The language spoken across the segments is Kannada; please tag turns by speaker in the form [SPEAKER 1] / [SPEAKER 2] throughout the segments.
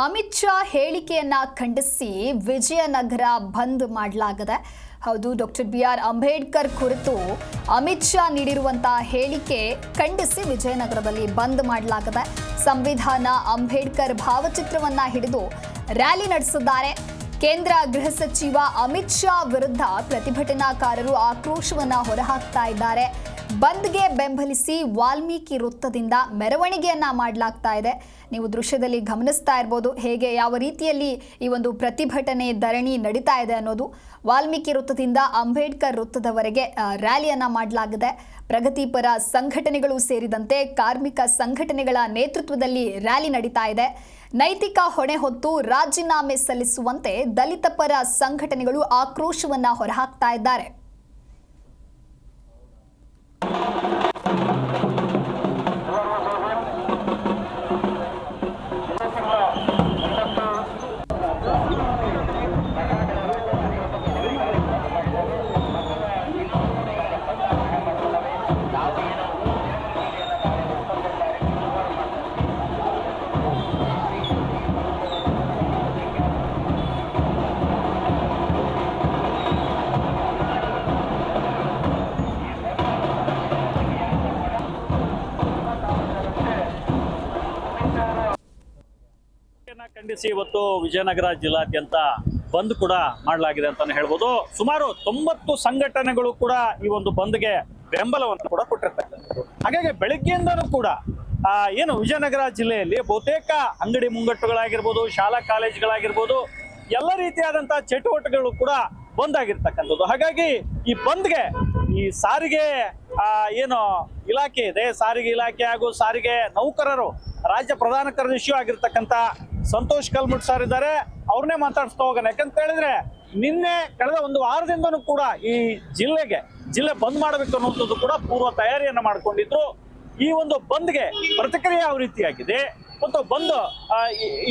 [SPEAKER 1] ಅಮಿತ್ ಶಾ ಹೇಳಿಕೆಯನ್ನ ಖಂಡಿಸಿ ವಿಜಯನಗರ ಬಂದ್ ಮಾಡಲಾಗಿದೆ. ಹೌದು ಡಾಕ್ಟರ್ ಬಿ ಆರ್ ಅಂಬೇಡ್ಕರ್ ಕುರಿತು ಅಮಿತ್ ಶಾ ನೀಡಿರುವಂತಹ ಹೇಳಿಕೆ ಖಂಡಿಸಿ ವಿಜಯನಗರದಲ್ಲಿ ಬಂದ್ ಮಾಡಲಾಗಿದೆ. ಸಂವಿಧಾನ ಅಂಬೇಡ್ಕರ್ ಭಾವಚಿತ್ರವನ್ನ ಹಿಡಿದು ರ್ಯಾಲಿ ನಡೆಸಿದ್ದಾರೆ. ಕೇಂದ್ರ ಗೃಹ ಸಚಿವ ಅಮಿತ್ ಶಾ ವಿರುದ್ಧ ಪ್ರತಿಭಟನಾಕಾರರು ಆಕ್ರೋಶವನ್ನ ಹೊರಹಾಕ್ತಾ ಇದ್ದಾರೆ. ಬಂದ್ಗೆ ಬೆಂಬಲಿಸಿ ವಾಲ್ಮೀಕಿ ವೃತ್ತದಿಂದ ಮೆರವಣಿಗೆಯನ್ನ ಮಾಡಲಾಗ್ತಾ ಇದೆ. ನೀವು ದೃಶ್ಯದಲ್ಲಿ ಗಮನಿಸ್ತಾ ಇರ್ಬೋದು. ಹೇಗೆ ಯಾವ ರೀತಿಯಲ್ಲಿ ಈ ಒಂದು ಪ್ರತಿಭಟನೆ ಧರಣಿ ನಡೀತಾ ಇದೆ ಅನ್ನೋದು ವಾಲ್ಮೀಕಿ ವೃತ್ತದಿಂದ ಅಂಬೇಡ್ಕರ್ ವೃತ್ತದವರೆಗೆ ರ್ಯಾಲಿಯನ್ನು ಮಾಡಲಾಗಿದೆ. ಪ್ರಗತಿಪರ ಸಂಘಟನೆಗಳು ಸೇರಿದಂತೆ ಕಾರ್ಮಿಕ ಸಂಘಟನೆಗಳ ನೇತೃತ್ವದಲ್ಲಿ ರ್ಯಾಲಿ ನಡೀತಾ ಇದೆ. ನೈತಿಕ ಹೊಣೆ ಹೊತ್ತು ರಾಜೀನಾಮೆ ಸಲ್ಲಿಸುವಂತೆ ದಲಿತ ಪರ ಸಂಘಟನೆಗಳು ಆಕ್ರೋಶವನ್ನು ಹೊರಹಾಕ್ತಾ ಇದ್ದಾರೆ.
[SPEAKER 2] ಇದನ್ನ ಇವತ್ತು ವಿಜಯನಗರ ಜಿಲ್ಲಾದ್ಯಂತ ಬಂದ್ ಕೂಡ ಮಾಡಲಾಗಿದೆ ಅಂತಾನೆ ಹೇಳ್ಬೋದು. ಸುಮಾರು ತೊಂಬತ್ತು ಸಂಘಟನೆಗಳು ಕೂಡ ಈ ಒಂದು ಬಂದ್ಗೆ ಬೆಂಬಲವನ್ನು ಕೂಡ ಕೊಟ್ಟಿರ್ತಕ್ಕಂಥದ್ದು ಹಾಗಾಗಿ ಬೆಳಗ್ಗೆಯಿಂದನೂ ಕೂಡ ಏನು ವಿಜಯನಗರ ಜಿಲ್ಲೆಯಲ್ಲಿ ಬಹುತೇಕ ಅಂಗಡಿ ಮುಂಗಟ್ಟುಗಳಾಗಿರ್ಬೋದು, ಶಾಲಾ ಕಾಲೇಜುಗಳಾಗಿರ್ಬೋದು, ಎಲ್ಲ ರೀತಿಯಾದಂತಹ ಚಟುವಟಿಕೆಗಳು ಕೂಡ ಬಂದ್ ಆಗಿರ್ತಕ್ಕಂಥದ್ದು ಹಾಗಾಗಿ ಈ ಬಂದ್ಗೆ ಈ ಸಾರಿಗೆ ಏನು ಇಲಾಖೆ ಇದೆ, ಸಾರಿಗೆ ಇಲಾಖೆ ಹಾಗೂ ಸಾರಿಗೆ ನೌಕರರು ರಾಜ್ಯ ಪ್ರಧಾನ ಕಾರ್ಯದರ್ಶಿಯೂ ಆಗಿರ್ತಕ್ಕಂಥ ಸಂತೋಷ್ ಕಲ್ಮುಟ್ ಸರ್ ಇದ್ದಾರೆ. ಅವ್ರನ್ನೇ ಮಾತಾಡ್ಸ್ತಾ ಹೋಗೋಣ. ಯಾಕಂತ ಹೇಳಿದ್ರೆ, ನಿನ್ನೆ ಕಳೆದ ಒಂದು ವಾರದಿಂದನೂ ಕೂಡ ಈ ಜಿಲ್ಲೆಗೆ, ಜಿಲ್ಲೆ ಬಂದ್ ಮಾಡಬೇಕು ಅನ್ನುವಂಥದ್ದು ಕೂಡ ಪೂರ್ವ ತಯಾರಿಯನ್ನ ಮಾಡ್ಕೊಂಡಿದ್ರು. ಈ ಒಂದು ಬಂದ್ಗೆ ಪ್ರತಿಕ್ರಿಯೆ ಯಾವ ರೀತಿಯಾಗಿದೆ? ಮತ್ತು ಬಂದ್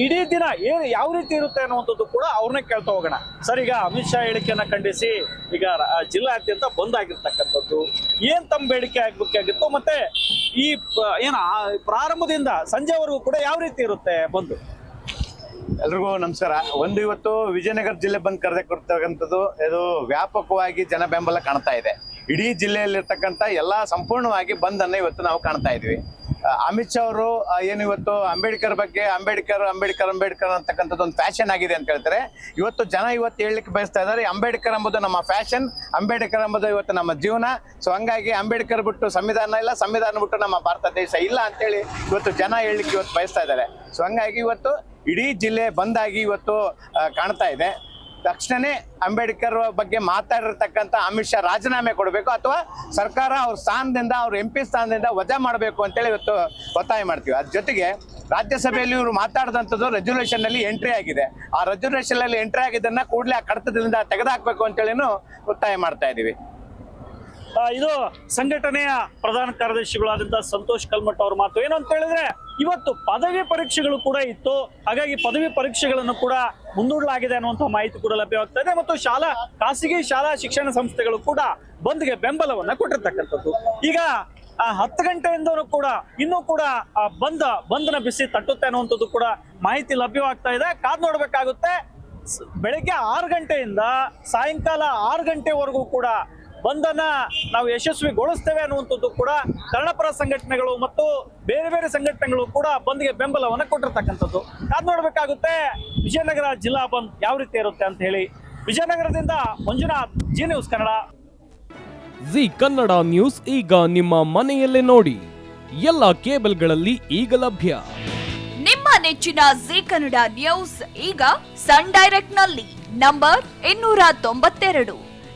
[SPEAKER 2] ಇಡೀ ದಿನ ಏನು, ಯಾವ ರೀತಿ ಇರುತ್ತೆ ಅನ್ನುವಂಥದ್ದು ಕೂಡ ಅವ್ರನ್ನೇ ಕೇಳ್ತಾ ಹೋಗೋಣ. ಸರ್, ಈಗ ಅಮಿತ್ ಶಾ ಹೇಳಿಕೆಯನ್ನ ಖಂಡಿಸಿ, ಈಗ ಜಿಲ್ಲಾದ್ಯಂತ ಬಂದ್ ಆಗಿರ್ತಕ್ಕಂಥದ್ದು ಏನ್ ತಮ್ಮ ಬೇಡಿಕೆ ಆಗ್ಬೇಕಾಗಿತ್ತು ಮತ್ತೆ ಈ ಏನ ಪ್ರಾರಂಭದಿಂದ ಸಂಜೆವರೆಗೂ ಕೂಡ ಯಾವ ರೀತಿ ಇರುತ್ತೆ ಬಂದು?
[SPEAKER 3] ಎಲ್ರಿಗೂ ನಮಸ್ಕಾರ. ಒಂದು ಇವತ್ತು ವಿಜಯನಗರ ಜಿಲ್ಲೆ ಬಂದ್ ಕರೆದ ಕೊಡ್ತಕ್ಕಂಥದ್ದು, ಇದು ವ್ಯಾಪಕವಾಗಿ ಜನ ಬೆಂಬಲ ಕಾಣ್ತಾ ಇದೆ. ಇಡೀ ಜಿಲ್ಲೆಯಲ್ಲಿರ್ತಕ್ಕಂಥ ಎಲ್ಲ ಸಂಪೂರ್ಣವಾಗಿ ಬಂದ್ ಅನ್ನ ಇವತ್ತು ನಾವು ಕಾಣ್ತಾ ಇದ್ವಿ. ಅಮಿತ್ ಶಾ ಅವರು ಏನು ಇವತ್ತು ಅಂಬೇಡ್ಕರ್ ಬಗ್ಗೆ, ಅಂಬೇಡ್ಕರ್ ಅಂಬೇಡ್ಕರ್ ಅಂಬೇಡ್ಕರ್ ಅಂತಕ್ಕಂಥದ್ದು ಒಂದು ಫ್ಯಾಷನ್ ಆಗಿದೆ ಅಂತ ಹೇಳ್ತಾರೆ. ಇವತ್ತು ಜನ ಇವತ್ತು ಹೇಳಲಿಕ್ಕೆ ಬಯಸ್ತಾ ಇದ್ದಾರೆ, ಅಂಬೇಡ್ಕರ್ ಎಂಬುದು ನಮ್ಮ ಫ್ಯಾಷನ್, ಅಂಬೇಡ್ಕರ್ ಎಂಬುದು ಇವತ್ತು ನಮ್ಮ ಜೀವನ. ಸೊ ಹಂಗಾಗಿ ಅಂಬೇಡ್ಕರ್ ಬಿಟ್ಟು ಸಂವಿಧಾನ ಇಲ್ಲ, ಸಂವಿಧಾನ ಬಿಟ್ಟು ನಮ್ಮ ಭಾರತ ದೇಶ ಇಲ್ಲ ಅಂತೇಳಿ ಇವತ್ತು ಜನ ಹೇಳಲಿಕ್ಕೆ ಇವತ್ತು ಬಯಸ್ತಾ ಇದ್ದಾರೆ. ಸೊ ಹಂಗಾಗಿ ಇವತ್ತು ಇಡೀ ಜಿಲ್ಲೆ ಬಂದಾಗಿ ಇವತ್ತು ಕಾಣ್ತಾ ಇದೆ. ತಕ್ಷಣನೇ ಅಂಬೇಡ್ಕರ್ ಬಗ್ಗೆ ಮಾತಾಡಿರ್ತಕ್ಕಂಥ ಅಮಿತ್ ಶಾ ರಾಜೀನಾಮೆ ಕೊಡಬೇಕು ಅಥವಾ ಸರ್ಕಾರ ಅವ್ರ ಸ್ಥಾನದಿಂದ ಅವ್ರ ಎಂ ಪಿ ಸ್ಥಾನದಿಂದ ವಜಾ ಮಾಡಬೇಕು ಅಂತೇಳಿ ಇವತ್ತು ಒತ್ತಾಯ ಮಾಡ್ತೀವಿ. ಅದ್ರ ಜೊತೆಗೆ ರಾಜ್ಯಸಭೆಯಲ್ಲಿ ಇವರು ಮಾತಾಡಿದಂಥದ್ದು ರೆಸಲ್ಯೂಷನ್ ಅಲ್ಲಿ ಎಂಟ್ರಿ ಆಗಿದೆ. ಆ ರೆಸಲ್ಯೂಷನ್ ಅಲ್ಲಿ ಎಂಟ್ರಿ ಆಗಿದ್ದನ್ನು ಕೂಡಲೇ ಆ ಕಡತದಿಂದ ಅಂತ ಅಂತೇಳಿನೂ ಒತ್ತಾಯ ಮಾಡ್ತಾ ಇದೀವಿ.
[SPEAKER 2] ಆ, ಇದು ಸಂಘಟನೆಯ ಪ್ರಧಾನ ಕಾರ್ಯದರ್ಶಿಗಳಾದಂತಹ ಸಂತೋಷ್ ಕಲ್ಮಠ್ ಅವ್ರ ಮಾತು. ಏನು ಅಂತ ಹೇಳಿದ್ರೆ, ಇವತ್ತು ಪದವಿ ಪರೀಕ್ಷೆಗಳು ಕೂಡ ಇತ್ತು. ಹಾಗಾಗಿ ಪದವಿ ಪರೀಕ್ಷೆಗಳನ್ನು ಕೂಡ ಮುಂದೂಡಲಾಗಿದೆ ಅನ್ನುವಂತಹ ಮಾಹಿತಿ ಕೂಡ ಲಭ್ಯವಾಗ್ತಾ ಇದೆ ಮತ್ತು ಶಾಲಾ, ಖಾಸಗಿ ಶಾಲಾ ಶಿಕ್ಷಣ ಸಂಸ್ಥೆಗಳು ಕೂಡ ಬಂದ್ಗೆ ಬೆಂಬಲವನ್ನ ಕೊಟ್ಟಿರ್ತಕ್ಕಂಥದ್ದು. ಈಗ, ಆ, ಹತ್ತು ಗಂಟೆಯಿಂದಲೂ ಕೂಡ, ಇನ್ನೂ ಕೂಡ, ಆ, ಬಂದ, ಬಂದನ ಬಿಸಿ ತಟ್ಟುತ್ತೆ ಅನ್ನುವಂಥದ್ದು ಕೂಡ ಮಾಹಿತಿ ಲಭ್ಯವಾಗ್ತಾ ಇದೆ. ಕಾದ್ ನೋಡ್ಬೇಕಾಗುತ್ತೆ ಬೆಳಗ್ಗೆ ಆರು ಗಂಟೆಯಿಂದ ಸಾಯಂಕಾಲ ಆರು ಗಂಟೆವರೆಗೂ ಕೂಡ ಬಂಧನ ನಾವು ಯಶಸ್ವಿಗೊಳಿಸ್ತೇವೆ ಅನ್ನುವಂಥದ್ದು ಕೂಡ ಕನ್ನಡಪರ ಸಂಘಟನೆಗಳು ಮತ್ತು ಬೇರೆ ಬೇರೆ ಸಂಘಟನೆಗಳು ಕೂಡ ಬಂದ್ಗೆ ಬೆಂಬಲವನ್ನು ಕೊಟ್ಟಿರ್ತಕ್ಕಂಥದ್ದು. ಅದು ನೋಡಬೇಕಾಗುತ್ತೆ ವಿಜಯನಗರ ಜಿಲ್ಲಾ ಬಂದ್ ಯಾವ ರೀತಿ ಇರುತ್ತೆ ಅಂತ ಹೇಳಿ. ವಿಜಯನಗರದಿಂದ Manjunath Zee news Kannada.
[SPEAKER 4] Zee Kannada news ಈಗ ನಿಮ್ಮ ಮನೆಯಲ್ಲೇ ನೋಡಿ. ಎಲ್ಲ ಕೇಬಲ್ಗಳಲ್ಲಿ ಈಗ ಲಭ್ಯ.
[SPEAKER 5] ನಿಮ್ಮ ನೆಚ್ಚಿನ ಜಿ ಕನ್ನಡ ನ್ಯೂಸ್ ಈಗ ಸನ್ ಡೈರೆಕ್ಟ್ನಲ್ಲಿ ನಂಬರ್ ಇನ್ನೂರ ತೊಂಬತ್ತೆರಡು.